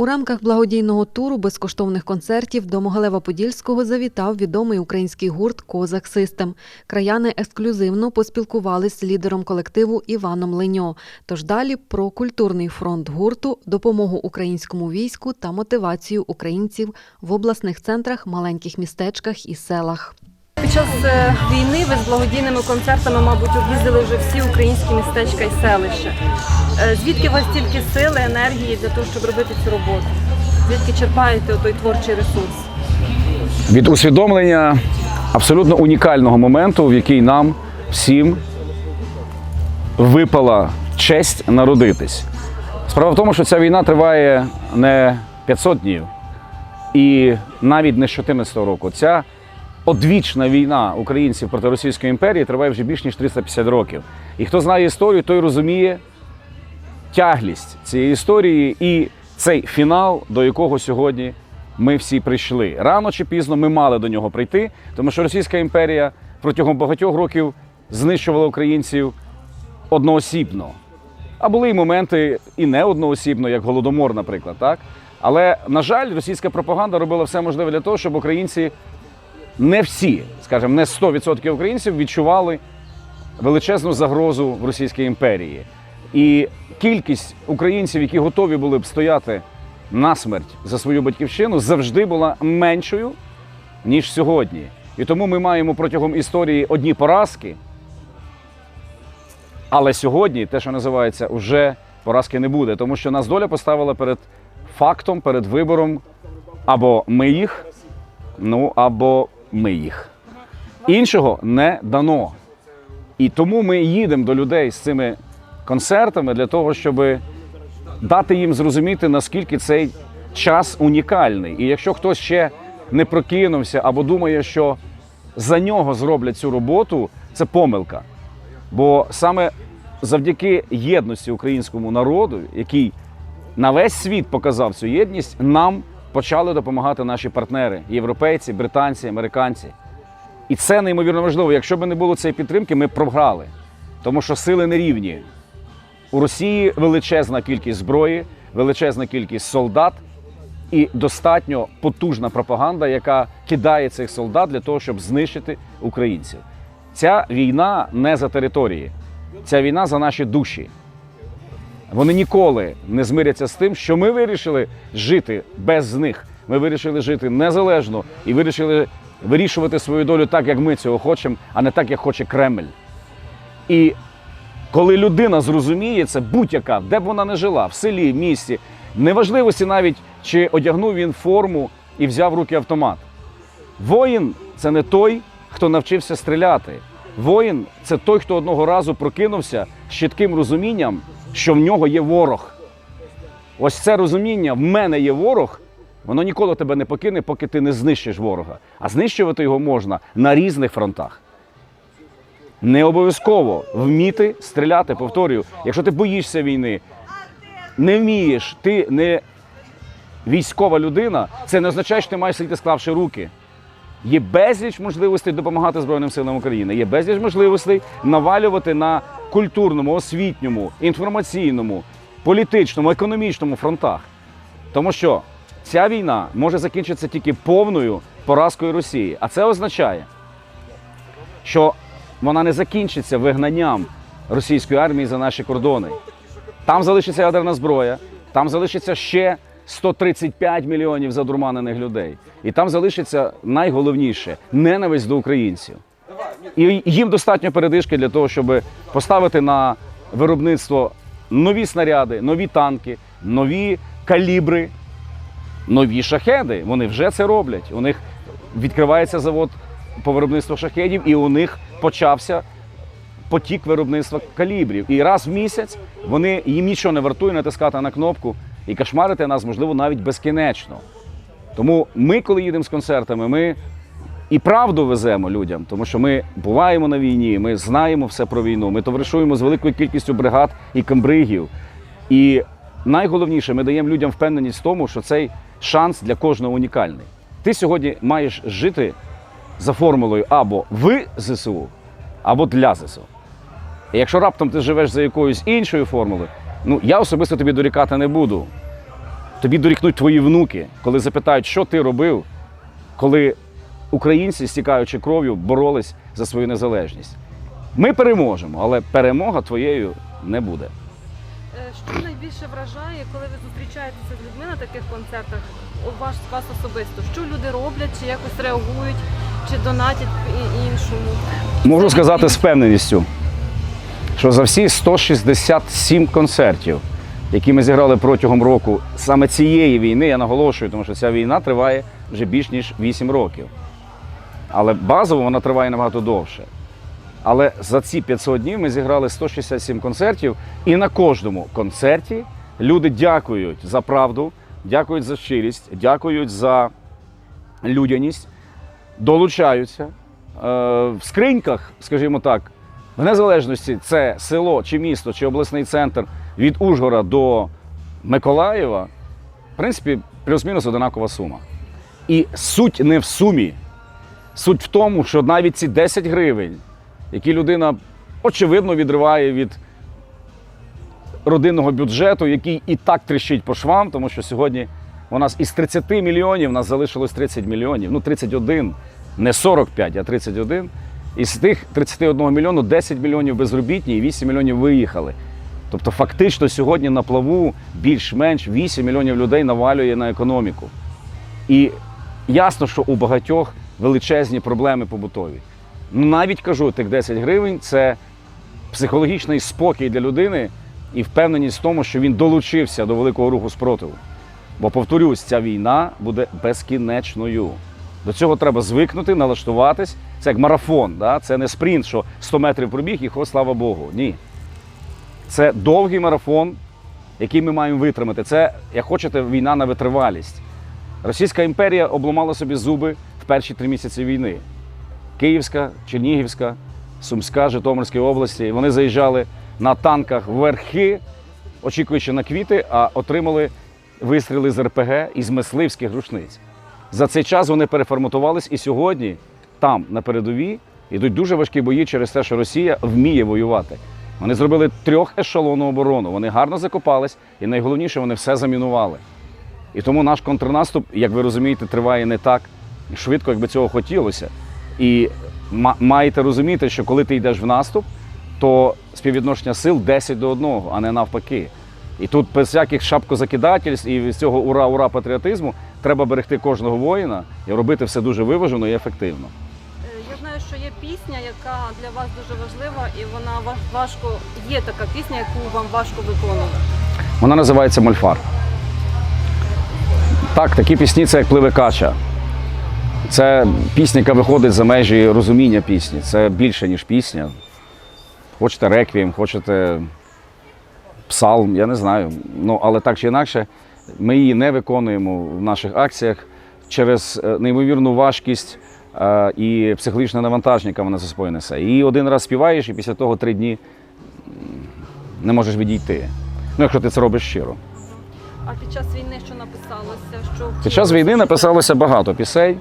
У рамках благодійного туру безкоштовних концертів до Могилева-Подільського завітав відомий український гурт Козак Систем. Краяни ексклюзивно поспілкувались з лідером колективу Іваном Леньо. Тож далі про культурний фронт гурту, допомогу українському війську та мотивацію українців в обласних центрах, маленьких містечках і селах. Під час е, війни ви з благодійними концертами, мабуть, об'їздили вже всі українські містечка і селища. Е, Звідки у вас стільки сили, енергії для того, щоб робити цю роботу? Звідки черпаєте той творчий ресурс? від усвідомлення абсолютно унікального моменту, в який нам всім випала честь народитись. Справа в тому, що ця війна триває не 500 днів і навіть не з 14 року. Ця одвічна війна українців проти Російської імперії триває вже більш ніж 350 років. І хто знає історію, той розуміє тяглість цієї історії і цей фінал, до якого сьогодні ми всі прийшли. Рано чи пізно ми мали до нього прийти, тому що Російська імперія протягом багатьох років знищувала українців одноосібно. А були й моменти і не одноосібно, як голодомор, наприклад, так? Але, на жаль, російська пропаганда робила все можливе для того, щоб українці не всі, скажімо, не 100% українців відчували величезну загрозу в Російській імперії. І кількість українців, які готові були б стояти насмерть за свою батьківщину, завжди була меншою, ніж сьогодні. І тому ми маємо протягом історії одні поразки. Але сьогодні, те, що називається, вже поразки не буде, тому що нас доля поставила перед фактом, перед вибором або ми їх, ну або ми їх. Іншого не дано. І тому ми їдемо до людей з цими концертами для того, щоб дати їм зрозуміти, наскільки цей час унікальний. І якщо хтось ще не прокинувся або думає, що за нього зроблять цю роботу, це помилка. Бо саме завдяки єдності українському народу, який на весь світ показав цю єдність, нам почали допомагати наші партнери європейці, британці, американці. І це неймовірно важливо. Якщо б не було цієї підтримки, ми б програли. Тому що сили не рівні. У Росії величезна кількість зброї, величезна кількість солдат і достатньо потужна пропаганда, яка кидає цих солдат для того, щоб знищити українців. Ця війна не за території, ця війна за наші душі. Вони ніколи не змиряться з тим, що ми вирішили жити без них. Ми вирішили жити незалежно і вирішили вирішувати свою долю так, як ми цього хочемо, а не так, як хоче Кремль. І коли людина зрозуміє це, будь-яка, де б вона не жила, в селі, в місті, неважливості навіть, чи одягнув він форму і взяв в руки автомат. Воїн це не той, хто навчився стріляти. Воїн це той, хто одного разу прокинувся з чітким розумінням, що в нього є ворог. Ось це розуміння, в мене є ворог, воно ніколи тебе не покине, поки ти не знищиш ворога. А знищувати його можна на різних фронтах. Не обов'язково вміти стріляти. Повторюю, якщо ти боїшся війни, не вмієш, ти не військова людина, це не означає, що ти маєш сидіти, склавши руки. Є безліч можливостей допомагати Збройним силам України. Є безліч можливостей навалювати на культурному, освітньому, інформаційному, політичному, економічному фронтах. Тому що ця війна може закінчитися тільки повною поразкою Росії. А це означає, що вона не закінчиться вигнанням російської армії за наші кордони. Там залишиться ядерна зброя, там залишиться ще 135 мільйонів задурманених людей. І там залишиться найголовніше ненависть до українців. І їм достатньо передишки для того, щоб поставити на виробництво нові снаряди, нові танки, нові калібри, нові шахеди. Вони вже це роблять. У них відкривається завод по виробництву шахедів, і у них почався потік виробництва калібрів. І раз в місяць вони їм нічого не вартує натискати на кнопку і кошмарити нас, можливо, навіть безкінечно. Тому ми, коли їдемо з концертами, ми і правду веземо людям, тому що ми буваємо на війні, ми знаємо все про війну, ми товаришуємо з великою кількістю бригад і камбригів. І найголовніше, ми даємо людям впевненість в тому, що цей шанс для кожного унікальний. Ти сьогодні маєш жити за формулою або в ЗСУ, або для ЗСУ. І якщо раптом ти живеш за якоюсь іншою формулою, ну я особисто тобі дорікати не буду. тобі дорікнуть твої внуки, коли запитають, що ти робив, коли українці, стікаючи кров'ю, боролись за свою незалежність. Ми переможемо, але перемога твоєю не буде. Е, Що найбільше вражає, коли ви зустрічаєтеся з людьми на таких концертах? У вас, вас особисто? Що люди роблять, чи якось реагують, чи донатять іншому? Можу сказати з впевненістю, що за всі 167 концертів, які ми зіграли протягом року, саме цієї війни, я наголошую, тому що ця війна триває вже більш ніж 8 років. Але базово вона триває набагато довше. Але за ці 500 днів ми зіграли 167 концертів, і на кожному концерті люди дякують за правду, дякують за щирість, дякують за людяність, долучаються. Е, в скриньках, скажімо так, в незалежності це село чи місто, чи обласний центр від Ужгора до Миколаєва, в принципі, плюс-мінус одинакова сума. І суть не в сумі. Суть в тому, що навіть ці 10 гривень, які людина очевидно відриває від родинного бюджету, який і так тріщить по швам, тому що сьогодні у нас із 30 мільйонів у нас залишилось 30 мільйонів, ну 31, не 45, а 31. Із тих 31 мільйону 10 мільйонів безробітні і 8 мільйонів виїхали. Тобто, фактично сьогодні на плаву більш-менш 8 мільйонів людей навалює на економіку. І ясно, що у багатьох величезні проблеми побутові. Ну, навіть кажу, тих 10 гривень це психологічний спокій для людини і впевненість в тому, що він долучився до великого руху спротиву. Бо повторюсь, ця війна буде безкінечною. До цього треба звикнути, налаштуватись. Це як марафон, да? це не спринт, що 100 метрів пробіг і хо, слава Богу. Ні. Це довгий марафон, який ми маємо витримати. Це, як хочете, війна на витривалість. Російська імперія обламала собі зуби перші три місяці війни. Київська, Чернігівська, Сумська, Житомирська області. Вони заїжджали на танках в верхи, очікуючи на квіти, а отримали вистріли з РПГ і з мисливських рушниць. За цей час вони переформатувались і сьогодні там, на передовій, йдуть дуже важкі бої через те, що Росія вміє воювати. Вони зробили трьохешелонну оборону, вони гарно закопались, і найголовніше, вони все замінували. І тому наш контрнаступ, як ви розумієте, триває не так швидко, як би цього хотілося. І маєте розуміти, що коли ти йдеш в наступ, то співвідношення сил 10 до 1, а не навпаки. І тут без всяких шапкозакидательств і з цього ура-ура патріотизму треба берегти кожного воїна і робити все дуже виважено і ефективно. Е, Я знаю, що є пісня, яка для вас дуже важлива, і вона важко. Є така пісня, яку вам важко виконувати. Вона називається Мольфар. Так, такі пісні це як пливе кача. Це пісня, яка виходить за межі розуміння пісні. Це більше, ніж пісня. Хочете реквієм, хочете псалм, я не знаю. Ну, але так чи інакше, ми її не виконуємо в наших акціях через е, неймовірну важкість е, і психологічне навантаження, яке вона за собою несе. Її один раз співаєш, і після того три дні не можеш відійти. Ну, якщо ти це робиш щиро. А під час війни що написалося? Що Під час війни написалося багато пісень.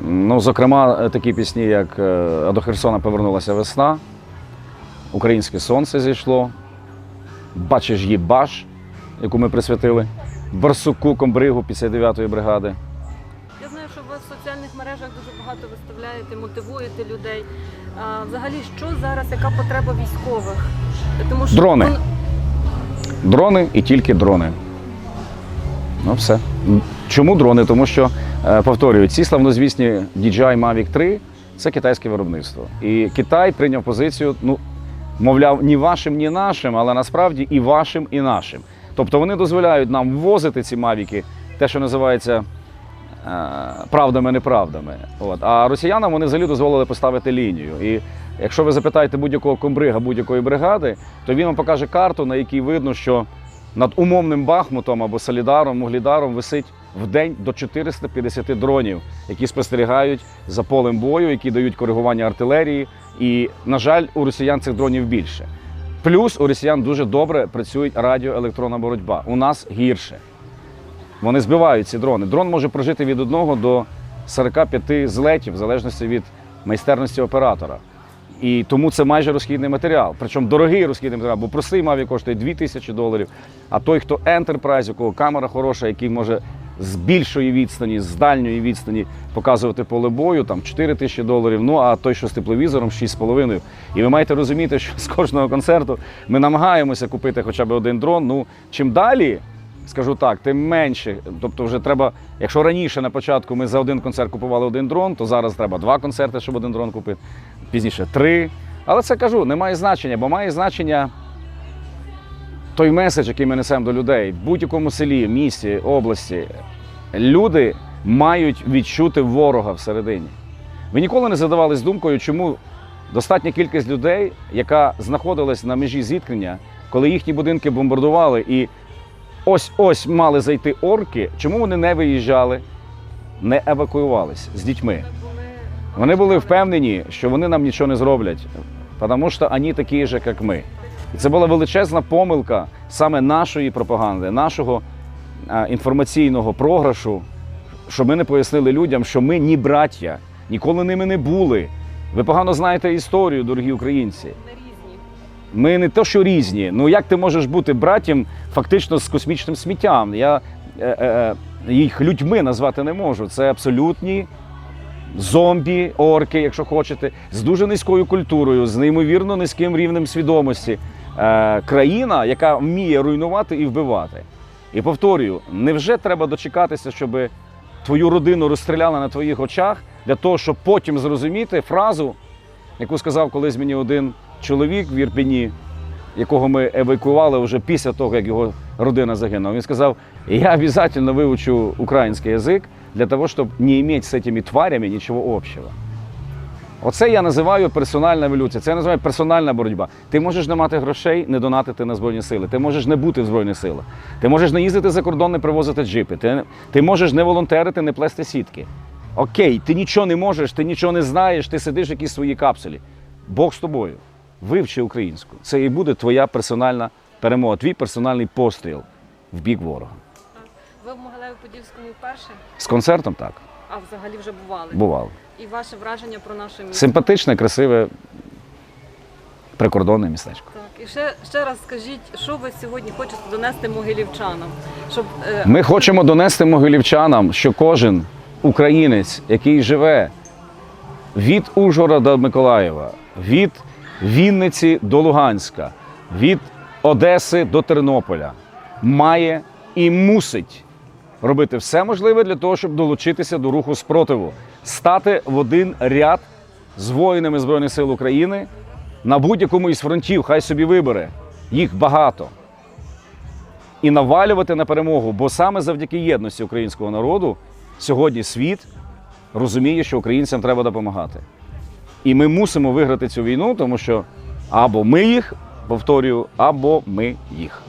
Ну, зокрема, такі пісні, як е, «А до Херсона повернулася весна, Українське сонце зійшло, Бачиш їбаш, яку ми присвятили, Барсуку Комбригу 59-ї бригади. Я знаю, що ви в соціальних мережах дуже багато виставляєте, мотивуєте людей. А, взагалі, що зараз, яка потреба військових? Тому що Дрони. Дрони і тільки дрони. Ну, все. Чому дрони? Тому що, повторюю, ці славнозвісні DJI Mavic 3 це китайське виробництво. І Китай прийняв позицію, ну, мовляв, ні вашим, ні нашим, але насправді і вашим, і нашим. Тобто вони дозволяють нам ввозити ці мавіки, те, що називається е, правдами-неправдами. А росіянам вони взагалі дозволили поставити лінію. І якщо ви запитаєте будь-якого комбрига будь-якої бригади, то він вам покаже карту, на якій видно, що над умовним Бахмутом або Солідаром, Муглідаром висить в день до 450 дронів, які спостерігають за полем бою, які дають коригування артилерії. І, на жаль, у росіян цих дронів більше. Плюс у росіян дуже добре працює радіоелектронна боротьба. У нас гірше. Вони збивають ці дрони. Дрон може прожити від 1 до 45 злетів, в залежності від майстерності оператора. І тому це майже розхідний матеріал. Причому дорогий розхідний матеріал, бо простий Mavic коштує 2 тисячі доларів. А той, хто Enterprise, у кого камера хороша, який може з більшої відстані, з дальньої відстані показувати поле бою, там 4 тисячі доларів. Ну а той, що з тепловізором, 6,5. І ви маєте розуміти, що з кожного концерту ми намагаємося купити хоча б один дрон. Ну чим далі. Скажу так, тим менше. Тобто, вже треба, якщо раніше на початку ми за один концерт купували один дрон, то зараз треба два концерти, щоб один дрон купити, пізніше три. Але це кажу, не має значення, бо має значення той меседж, який ми несемо до людей в будь-якому селі, місті, області. Люди мають відчути ворога всередині. Ви ніколи не задавались думкою, чому достатня кількість людей, яка знаходилась на межі зіткнення, коли їхні будинки бомбардували і ось ось мали зайти орки, чому вони не виїжджали, не евакуювались з дітьми? Вони були впевнені, що вони нам нічого не зроблять, тому що вони такі ж, як ми. І це була величезна помилка саме нашої пропаганди, нашого інформаційного програшу, що ми не пояснили людям, що ми ні браття, ніколи ними не були. Ви погано знаєте історію, дорогі українці. Ми не то, що різні. Ну як ти можеш бути браттям фактично з космічним сміттям? Я е, е, е, їх людьми назвати не можу. Це абсолютні зомбі, орки, якщо хочете, з дуже низькою культурою, з неймовірно низьким рівнем свідомості. Е, країна, яка вміє руйнувати і вбивати. І повторюю, невже треба дочекатися, щоб твою родину розстріляли на твоїх очах для того, щоб потім зрозуміти фразу, яку сказав колись мені один чоловік в Ірпені, якого ми евакуювали вже після того, як його родина загинула. Він сказав: Я обов'язково вивчу український язик для того, щоб не мати з цими тварями нічого общого. Оце я називаю персональна еволюція. Це я називаю персональна боротьба. Ти можеш не мати грошей, не донатити на Збройні сили. Ти можеш не бути в Збройних силах. Ти можеш не їздити за кордон, не привозити джипи. Ти, ти можеш не волонтерити, не плести сітки. Окей, ти нічого не можеш, ти нічого не знаєш, ти сидиш в якійсь своїй капсулі. Бог з тобою. Вивчи українську. Це і буде твоя персональна перемога, твій персональний постріл в бік ворога. Ви в Могилеві Подільському вперше, З концертом так, а взагалі вже бували. бувало. І ваше враження про наше місто. Симпатичне, красиве, прикордонне містечко. Так, і ще, ще раз скажіть, що ви сьогодні хочете донести могилівчанам, щоб е, Ми хочемо донести могилівчанам, що кожен українець, який живе від Ужгорода до Миколаєва, від Вінниці до Луганська, від Одеси до Тернополя, має і мусить робити все можливе для того, щоб долучитися до руху спротиву, стати в один ряд з воїнами Збройних сил України на будь-якому із фронтів, хай собі вибере. Їх багато і навалювати на перемогу, бо саме завдяки єдності українського народу сьогодні світ розуміє, що українцям треба допомагати. І ми мусимо виграти цю війну, тому що або ми їх, повторюю, або ми їх.